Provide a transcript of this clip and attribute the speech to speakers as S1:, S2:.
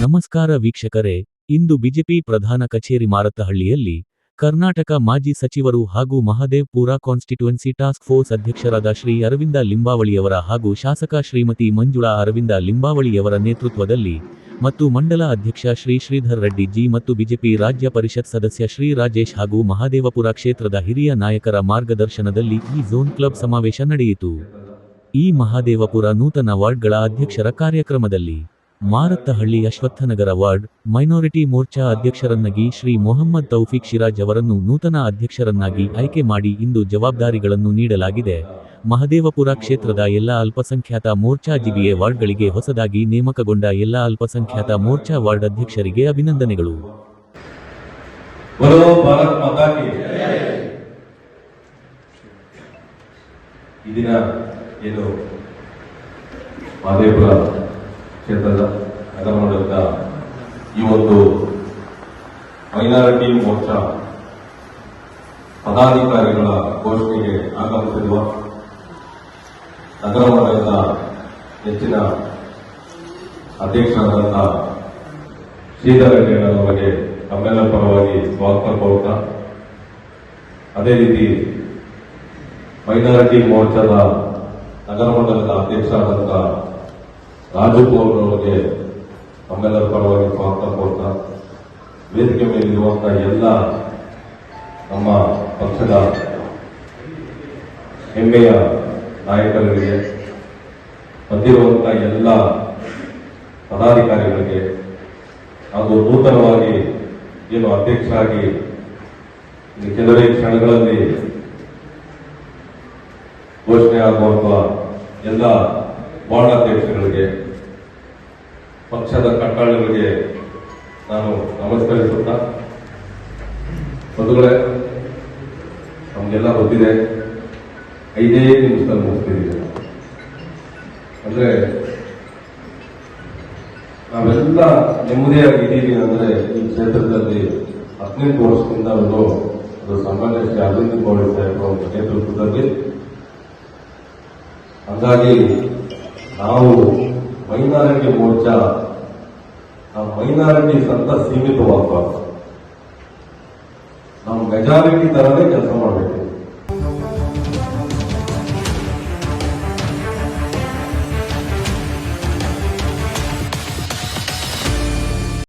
S1: ನಮಸ್ಕಾರ ವೀಕ್ಷಕರೇ ಇಂದು ಬಿಜೆಪಿ ಪ್ರಧಾನ ಕಚೇರಿ ಮಾರತ್ತಹಳ್ಳಿಯಲ್ಲಿ ಕರ್ನಾಟಕ ಮಾಜಿ ಸಚಿವರು ಹಾಗೂ ಮಹದೇವ್ಪುರ ಕಾನ್ಸ್ಟಿಟ್ಯುವೆನ್ಸಿ ಟಾಸ್ಕ್ ಫೋರ್ಸ್ ಅಧ್ಯಕ್ಷರಾದ ಶ್ರೀ ಅರವಿಂದ ಲಿಂಬಾವಳಿಯವರ ಹಾಗೂ ಶಾಸಕ ಶ್ರೀಮತಿ ಮಂಜುಳಾ ಅರವಿಂದ ಲಿಂಬಾವಳಿಯವರ ನೇತೃತ್ವದಲ್ಲಿ ಮತ್ತು ಮಂಡಲ ಅಧ್ಯಕ್ಷ ಶ್ರೀ ಶ್ರೀಧರ್ ರೆಡ್ಡಿ ಜಿ ಮತ್ತು ಬಿಜೆಪಿ ರಾಜ್ಯ ಪರಿಷತ್ ಸದಸ್ಯ ಶ್ರೀ ರಾಜೇಶ್ ಹಾಗೂ ಮಹಾದೇವಪುರ ಕ್ಷೇತ್ರದ ಹಿರಿಯ ನಾಯಕರ ಮಾರ್ಗದರ್ಶನದಲ್ಲಿ ಈ ಝೋನ್ ಕ್ಲಬ್ ಸಮಾವೇಶ ನಡೆಯಿತು. ಈ ಮಹಾದೇವಪುರ ನೂತನ ವಾರ್ಡ್ಗಳ ಅಧ್ಯಕ್ಷರ ಕಾರ್ಯಕ್ರಮದಲ್ಲಿ ಮಾರತ್ತಹಳ್ಳಿ ಅಶ್ವತ್ಥನಗರ ವಾರ್ಡ್, ಮೈನಾರಿಟಿ ಮೋರ್ಚಾ ಅಧ್ಯಕ್ಷರನ್ನಾಗಿ ಶ್ರೀ ಮೊಹಮ್ಮದ್ ತೌಫಿಕ್ ಶಿರಾಜ್ ಅವರನ್ನು ನೂತನ ಅಧ್ಯಕ್ಷರನ್ನಾಗಿ ಆಯ್ಕೆ ಮಾಡಿ ಇಂದು ಜವಾಬ್ದಾರಿಗಳನ್ನು ನೀಡಲಾಗಿದೆ. ಮಹದೇವಪುರ ಕ್ಷೇತ್ರದ ಎಲ್ಲ ಅಲ್ಪಸಂಖ್ಯಾತ ಮೋರ್ಚಾ ಜಿಬಿಎ ವಾರ್ಡ್ಗಳಿಗೆ ಹೊಸದಾಗಿ ನೇಮಕಗೊಂಡ ಎಲ್ಲ ಅಲ್ಪಸಂಖ್ಯಾತ ಮೋರ್ಚಾ ವಾರ್ಡ್ ಅಧ್ಯಕ್ಷರಿಗೆ ಅಭಿನಂದನೆಗಳು.
S2: ಏನು? ಕ್ಷೇತ್ರದ ನಗರಮಂಡಲದ ಈ ಒಂದು ಮೈನಾರಿಟಿ ಮೋರ್ಚಾ ಪದಾಧಿಕಾರಿಗಳ ಘೋಷಣೆಗೆ ಆಗಮಿಸಿರುವ ನಗರ ಮಂಡಲದ ಹೆಚ್ಚಿನ ಅಧ್ಯಕ್ಷರಾದಂತಹ ಶ್ರೀಧರ ಅವರಿಗೆ ತಮ್ಮೆಲ್ಲ ಪರವಾಗಿ ಸ್ವಾಗತ ಕೋರುತ್ತಾ, ಅದೇ ರೀತಿ ಮೈನಾರಿಟಿ ಮೋರ್ಚಾದ ನಗರ ಮಂಡಲದ ಅಧ್ಯಕ್ಷರಾದಂಥ ರಾಜು ಅವರಿಗೆ ನಮ್ಮೆಲ್ಲರ ಪರವಾಗಿ ಸ್ವಾಗತ ಕೋರ್ತಾ ವೇದಿಕೆ ಮೇಲಿರುವಂತಹ ಎಲ್ಲ ನಮ್ಮ ಪಕ್ಷದ ಹೆಮ್ಮೆಯ ನಾಯಕರಿಗೆ ಬಂದಿರುವಂತಹ ಎಲ್ಲ ಪದಾಧಿಕಾರಿಗಳಿಗೆ, ಹಾಗೂ ನೂತನವಾಗಿ ಏನು ಅಧ್ಯಕ್ಷರಾಗಿ ಕೆಲವೇ ಕ್ಷಣಗಳಲ್ಲಿ ಘೋಷಣೆ ಆಗುವಂತಹ ಎಲ್ಲ ವಾರ್ಡ್ ಅಧ್ಯಕ್ಷಗಳಿಗೆ ಪಕ್ಷದ ಕಟ್ಟಾಳುಗಳಿಗೆ ನಾನು ನಮಸ್ಕರಿಸುತ್ತಾ, ಬಂಧುಗಳೇ, ನಮಗೆಲ್ಲ ಗೊತ್ತಿದೆ, ಐದೇ ನಿಮಿಷದಲ್ಲಿ ಮುಗಿಸ್ತಿದ್ದೀವಿ ಅಂದರೆ, ನಾವೆಲ್ಲ ನೆಮ್ಮದಿಯಾಗಿ ಇದ್ದೀವಿ ಅಂದ್ರೆ ಈ ಕ್ಷೇತ್ರದಲ್ಲಿ ಹದಿನೆಂಟು ವರ್ಷದಿಂದ ಒಂದು ಅದು ಸಾಮಾನ್ಯ ಶ್ರೀ ಅರವಿಂದ ಗೌಡ ನೇತೃತ್ವದಲ್ಲಿ ಹಾಗಾಗಿ ನಾವು ಮೈನಾರಿಟಿ ಮೋರ್ಚಾ ನಾವು ಮೈನಾರಿಟೀಸ್ ಅಂತ ಸೀಮಿತವಾಗಬಾರ್ದು. ನಾವು ಮೆಜಾರಿಟಿ ತರನೇ ಕೆಲಸ